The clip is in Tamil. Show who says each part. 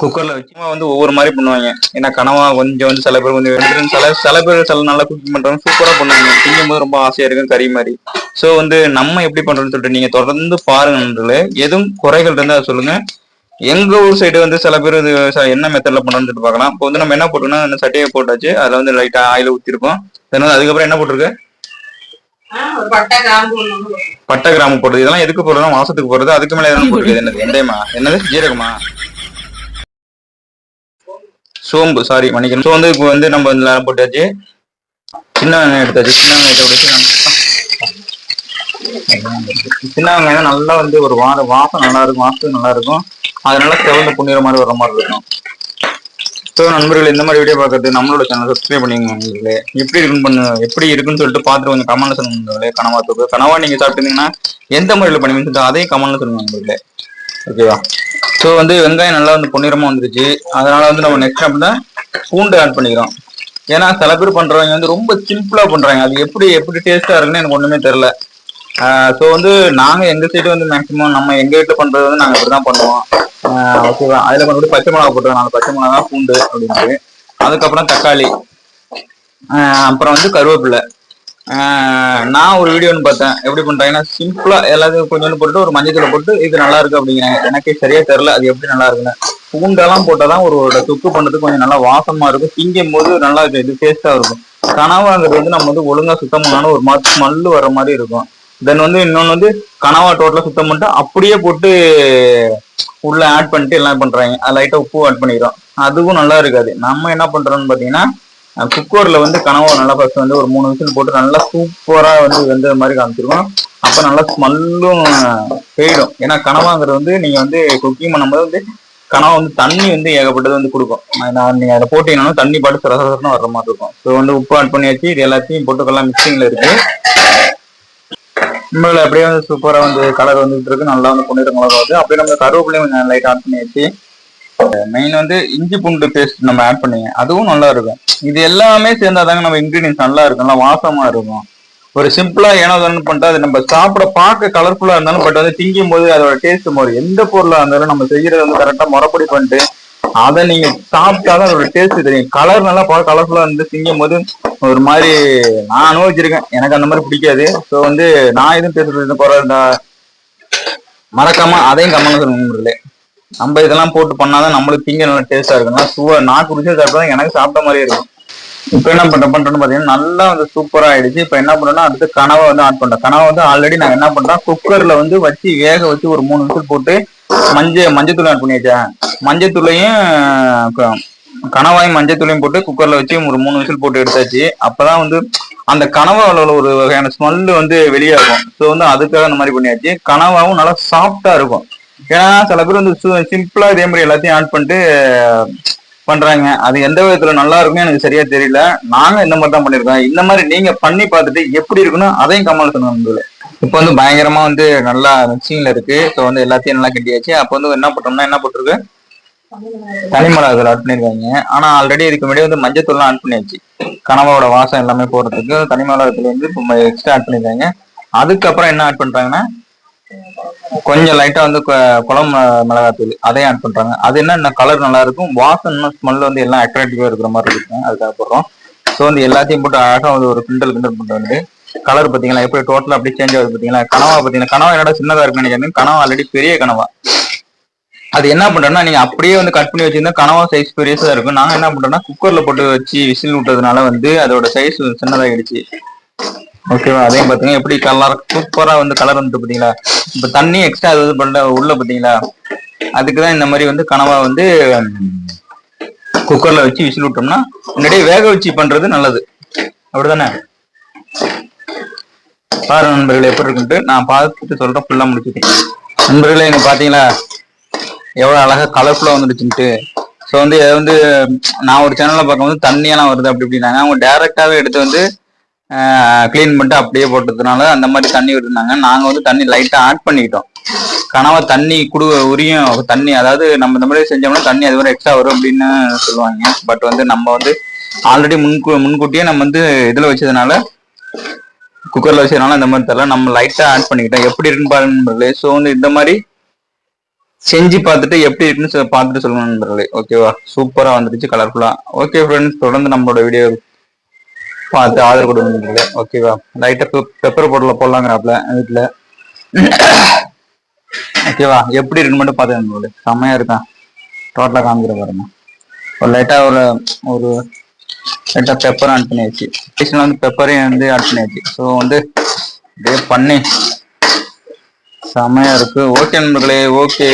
Speaker 1: குக்கர்ல வச்சுமா வந்து ஒவ்வொரு மாதிரி பண்ணுவாங்க. ஏன்னா கனவா கொஞ்சம் வந்து சில பேர் வந்து சில சில பேர் சில நல்லா குக்கிங் பண்றவங்க சூப்பரா பண்ணுவாங்க. திங்கும் போது ரொம்ப ஆசையா இருக்கும் கறி மாதிரி. சோ வந்து நம்ம எப்படி பண்றோம்னு சொல்லிட்டு நீங்க தொடர்ந்து பாருங்க நண்பர்களே. எதுவும் குறைகள் இருந்தா அதை சொல்லுங்க. எங்க ஊர் சைடு வந்து சில பேர் இது என்ன மெத்தட்ல பண்றோம்னு சொல்லிட்டு பார்க்கலாம். இப்போ வந்து நம்ம என்ன போட்டோம்னா சட்டையை போட்டாச்சு. அதுல வந்து லைட்டா ஆயில ஊத்திருக்கோம் அதனால அதுக்கப்புறம் என்ன போட்டிருக்கு?
Speaker 2: பட்டை கிராம்பு
Speaker 1: கிராமம் போடுறது. இதெல்லாம் எதுக்கு போடுறோம் மாசத்துக்கு போடுறது. அதுக்கு மேல எதனா போடுறது? என்னது? வெந்தயமா என்னது? ஜீரகமா? சோம்பு. சாரி மன்னிக்கணும். ஸோ வந்து இப்போ வந்து நம்ம இதெல்லாம் போட்டாச்சு. சின்ன வெங்காயம் எடுத்தாச்சு. சின்ன வெங்காயத்தை உடைச்சு நம்ம- சின்ன வெங்காயம் நல்லா வந்து ஒரு வார வாசம் நல்லா இருக்கும். வாசத்துக்கு நல்லா இருக்கும். அதனால செவந்த புண்ணிற மாதிரி வர மாதிரி இருக்கும். ஸோ நண்பர்கள் இந்த மாதிரி வீடியோ பார்க்கறது நம்மளோட சேனல் சப்ஸ்கிரைப் பண்ணிக்கோங்க நண்பர்களே. எப்படி இருக்குன்னு பண்ணு எப்படி இருக்குன்னு சொல்லிட்டு பார்த்துட்டு கொஞ்சம் கமெண்ட்ல சொல்லுங்க நண்பர்களே. கனவா தூக்கு கனவா நீங்க சாப்பிட்டீங்கன்னா எந்த முறையில் பண்ணுவீங்கன்னு சொல்லிட்டு அதையும் கமெண்ட்ல சொல்லுங்க நண்பர்களே. ஓகேவா ஸோ வந்து வெங்காயம் நல்லா வந்து பொன்னிறமா வந்துருச்சு. அதனால வந்து நம்ம நெக்ஸ்ட் அப்படின்னா பூண்டு ஆட் பண்ணிக்கிறோம். ஏன்னா சில பேர் பண்றவங்க வந்து ரொம்ப சிம்பிளா பண்றாங்க. அது எப்படி எப்படி டேஸ்டா இருக்குன்னு எனக்கு ஒண்ணுமே தெரியல. ஸோ வந்து நாங்க எங்க சைடு வந்து மேக்ஸிமம் நம்ம எங்க வீட்டுல பண்றது வந்து நாங்க இப்படிதான் பண்ணுவோம். ஓகேவா அதுல கொண்டு பச்சை மிளகா போட்டுருவோம். நாலு பச்சை மிளகா பூண்டு அப்படின்ட்டு அதுக்கப்புறம் தக்காளி. அப்புறம் வந்து கருவேப்பிலை. நான் ஒரு வீடியோ ஒன்று பார்த்தேன். எப்படி பண்றாங்கன்னா சிம்பிளா எல்லாத்தையும் கொஞ்சோண்டு போட்டு ஒரு மஞ்சத்தில் போட்டு இது நல்லா இருக்கு அப்படிங்கிறாங்க. எனக்கே சரியா தெரில அது எப்படி நல்லா இருக்குன்னு. பூண்டெல்லாம் போட்டாதான் ஒரு ஒரு தொக்கு பண்ணுறது கொஞ்சம் நல்லா வாசமா இருக்கும். திங்கும் போது நல்லா இது- இது டேஸ்டா இருக்கும். கனவாங்கிறது வந்து நம்ம வந்து ஒழுங்கா சுத்தம் பண்ணாலும் ஒரு மாதிரி ஸ்மெல்லு வர மாதிரி இருக்கும். தென் வந்து இன்னொன்று வந்து கனவா டோட்டலாக சுத்தம் பண்ணிட்டு அப்படியே போட்டு உள்ள ஆட் பண்ணிட்டு எல்லாம் பண்ணுறாங்க அது லைட்டாக உப்பு ஆட் பண்ணிக்கிறோம். அதுவும் நல்லா இருக்காது. நம்ம என்ன பண்ணுறோம்னு பார்த்தீங்கன்னா குக்கரில் வந்து கனவா நல்லா ஃபஸ்ட் வந்து ஒரு மூணு விசில் போட்டு நல்லா சூப்பராக வந்து வெந்த மாதிரி காமிச்சிருக்கோம். அப்போ நல்லா ஸ்மெல்லும் போயிடும். ஏன்னா கனவாங்கிறது வந்து நீங்கள் வந்து குக்கிங் பண்ணும்போது வந்து கனவா வந்து தண்ணி வந்து ஏகப்பட்டது வந்து கொடுக்கும். நான் நீங்கள் அதை போட்டீங்கன்னா தண்ணி பாட்டு சரசரசன்னு வர்ற மாதிரி இருக்கும். ஸோ வந்து உப்பு ஆட் பண்ணி வச்சு இது எல்லாத்தையும் போட்டுக்கெல்லாம் மிக்சிங்கில் இருக்குது உண்மையில அப்படியே வந்து சூப்பரா வந்து கலர் வந்துட்டு இருக்கு. நல்லா வந்து பொன்னிற கலர் வருது அப்படியே நம்ம கருவேப்பிலையும் கொஞ்சம் லைட் ஆட் பண்ணி வச்சு மெயின் வந்து இஞ்சி பூண்டு பேஸ்ட் நம்ம ஆட் பண்ணீங்க அதுவும் நல்லா இருக்கும். இது எல்லாமே சேர்ந்தாதாங்க நம்ம இன்கிரீடியன்ஸ் நல்லா இருக்கும். நல்லா வாசமா இருக்கும். ஒரு சிம்பிளா ஏனோ தானோ பண்ணிட்டு அது நம்ம சாப்பிட பார்க்க கலர்ஃபுல்லா இருந்தாலும் பட் வந்து திங்கும் போது அதோட டேஸ்ட் மாறும் எந்த பொருளா இருந்தாலும் நம்ம செய்யறது வந்து கரெக்டா முறைப்படி பண்ணிட்டு அதை நீங்க சாப்பிட்டாதான் அதோட டேஸ்ட் தெரியும். கலர் நல்லா பார்க்க கலர்ஃபுல்லா இருந்து திங்கும் போது ஒரு மாதிரி நான் அனுபவிச்சிருக்கேன். எனக்கு அந்த மாதிரி பிடிக்காது. ஸோ வந்து நான் எதுவும் பேசுறது போற இந்த மறக்காம அதையும் கம்மன்னு சொல்லுங்களே நம்ம இதெல்லாம் போட்டு பண்ணாதான் நம்மளுக்கு திங்க நல்லா டேஸ்டா இருக்கும். சுவ நாக்கு ருசியா சாப்பிட்டா எனக்கு சாப்பிட்ட மாதிரி இருக்கும். இப்போ என்ன பண்ற பண்றோம்னு பாத்தீங்கன்னா நல்லா வந்து சூப்பரா ஆயிடுச்சு. இப்போ என்ன பண்ணோம்னா அடுத்து கனவை வந்து ஆட் பண்றோம் கனவை வந்து ஆல்ரெடி நான் என்ன பண்றேன் குக்கர்ல வந்து வச்சு வேக வச்சு ஒரு மூணு விசில் போட்டு மஞ்சள் மஞ்சத்தூள் ஆட் பண்ணியாச்சா? மஞ்சத்தூளையும் கணவாயும் மஞ்சத்தூளையும் போட்டு குக்கர்ல வச்சு ஒரு மூணு விசில் போட்டு எடுத்தாச்சு. அப்பதான் வந்து அந்த கனவாவில் உள்ள ஒரு வகையான ஸ்மெல்லு வந்து வெளியாகும். ஸோ வந்து அதுக்காக அந்த மாதிரி பண்ணியாச்சு. கனவாவும் நல்லா சாஃப்டா இருக்கும். ஏன்னா சில பேர் வந்து சிம்பிளா இதே மாதிரி எல்லாத்தையும் ஆட் பண்ணிட்டு பண்றாங்க. அது எந்த விதத்துல நல்லா இருக்கும் எனக்கு சரியா தெரியல. நாங்க இந்த மாதிரி தான் பண்ணிருக்கோம் இந்த மாதிரி நீங்க பண்ணி பார்த்துட்டு எப்படி இருக்குன்னு அதையும் கமல் சொன்னாங்க இப்போ வந்து பயங்கரமா வந்து நல்லா மிக்சிங்ல இருக்கு. ஸோ வந்து எல்லாத்தையும் நல்லா கட்டியாச்சு அப்போ வந்து என்ன போட்டோம்னா என்ன போட்டிருக்கு? தனி மிளகாய் ஆட் பண்ணியிருக்காங்க ஆனா ஆல்ரெடி இதுக்கு முன்னாடி வந்து மஞ்சத்தூள்லாம் ஆட் பண்ணியாச்சு. கனவோட வாசம் எல்லாமே போடுறதுக்கு தனி மிளகாத்துல வந்து எக்ஸ்ட்ரா ஆட் பண்ணியிருக்காங்க அதுக்கப்புறம் என்ன ஆட் பண்றாங்கன்னா கொஞ்சம் லைட்டா வந்து கொ- குழம்பு மிளகாத்தூள் அதையும் ஆட் பண்றாங்க. அது என்ன கலர் நல்லா இருக்கும். வாசம் ஸ்மெல் வந்து எல்லாம் அட்ராக்டிவா இருக்கிற மாதிரி இருக்கும். அதுக்காக போடுறோம். ஸோ வந்து எல்லாத்தையும் போட்டு அழகா வந்து ஒரு கிண்டல் கிண்டல் பண்ணிட்டு வந்து கலர் பாத்தீங்களா எப்படி டோட்டலா அப்படியே சேஞ்ச் ஆகுது பாத்தீங்களா கனவா பாத்தீங்கன்னா கனவா என்னடா சின்னதா இருக்குன்னு நினைக்கிறேன். கனவா ஆல்ரெடி பெரிய கனவா. அது என்ன பண்றோம்னா நீங்க அப்படியே வந்து கட் பண்ணி வச்சிருந்தா கனவா சைஸ் பெருசா இருக்கும். நாங்க என்ன பண்றோம்னா குக்கர்ல போட்டு வச்சு விசில் விட்டதுனால வந்து அதோட சைஸ் சின்னதாகிடுச்சு. ஓகேவா அதையும் பாத்தீங்கன்னா எப்படி கலர் சூப்பரா வந்து கலர் வந்து பாத்தீங்களா இப்ப தண்ணி எக்ஸ்ட்ரா அது பண்ண உள்ள பாத்தீங்களா அதுக்குதான் இந்த மாதிரி வந்து கனவா வந்து குக்கர்ல வச்சு விசில் விட்டோம்னா முன்னாடியே வேக வச்சு பண்றது நல்லது. அப்படிதானே பாரு நண்பர்கள் எப்படி இருக்குன்ட்டு நான் பார்த்துட்டு சொல்றேன் ஃபுல்லா முடிச்சுட்டேன் நண்பர்களே இங்க பாத்தீங்களா எவ்வளவு அழகா கலர்ஃபுல்லா வந்துடுச்சுன்ட்டு. ஸோ வந்து இதை வந்து நான் ஒரு சேனல்ல பார்க்கும்போது தண்ணியெல்லாம் வருது அப்படி இப்படின்னாங்க. அவங்க டைரக்டாவே எடுத்து வந்து க்ளீன் பண்ணிட்டு அப்படியே போட்டதுனால அந்த மாதிரி தண்ணி விட்டுருந்தாங்க. நாங்கள் வந்து தண்ணி லைட்டாக ஆட் பண்ணிக்கிட்டோம். கனவா தண்ணி குடு உரியும் தண்ணி அதாவது நம்ம இந்த மாதிரி செஞ்சோம்னா தண்ணி அது வரை எக்ஸ்ட்ரா வரும் அப்படின்னு சொல்லுவாங்க. பட் வந்து நம்ம வந்து ஆல்ரெடி முன்கூ முன்கூட்டியே நம்ம வந்து இதில் வச்சதுனால குக்கர்ல வச்சதுனால இந்த மாதிரி தரலாம் நம்ம லைட்டா ஆட் பண்ணிக்கிட்டோம். எப்படி இருக்குன்னு பாருங்க ஸோ வந்து இந்த மாதிரி செஞ்சு பார்த்துட்டு எப்படி இருக்குன்னு பார்த்துட்டு சொல்லணும் நண்பர்களே. ஓகேவா சூப்பரா வந்துருச்சு கலர்ஃபுல்லா ஓகே ஃப்ரெண்ட்ஸ் தொடர்ந்து நம்மளோட வீடியோ பார்த்து ஆதரவு கொடுங்க நண்பர்களே. ஓகேவா லைட்டா பெப்பர் போடல போடலாங்கிறாப்ல வீட்டுல ஓகேவா எப்படி இருக்குன்னு மட்டும் பார்த்து நண்பர்களே. செம்மையா இருக்கான் டோட்டலா காமிக்கிற பாருங்க. ஒரு லைட்டா ஒரு ஒரு லைட்டா பெப்பர் ஆன் பண்ணியாச்சு. டேஸ்ட்ல வந்து பெப்பரையும் வந்து ஆட் பண்ணியாச்சு ஸோ வந்து இதே பண்ணி செமையா இருக்கு. ஓகே நண்பர்களே ஓகே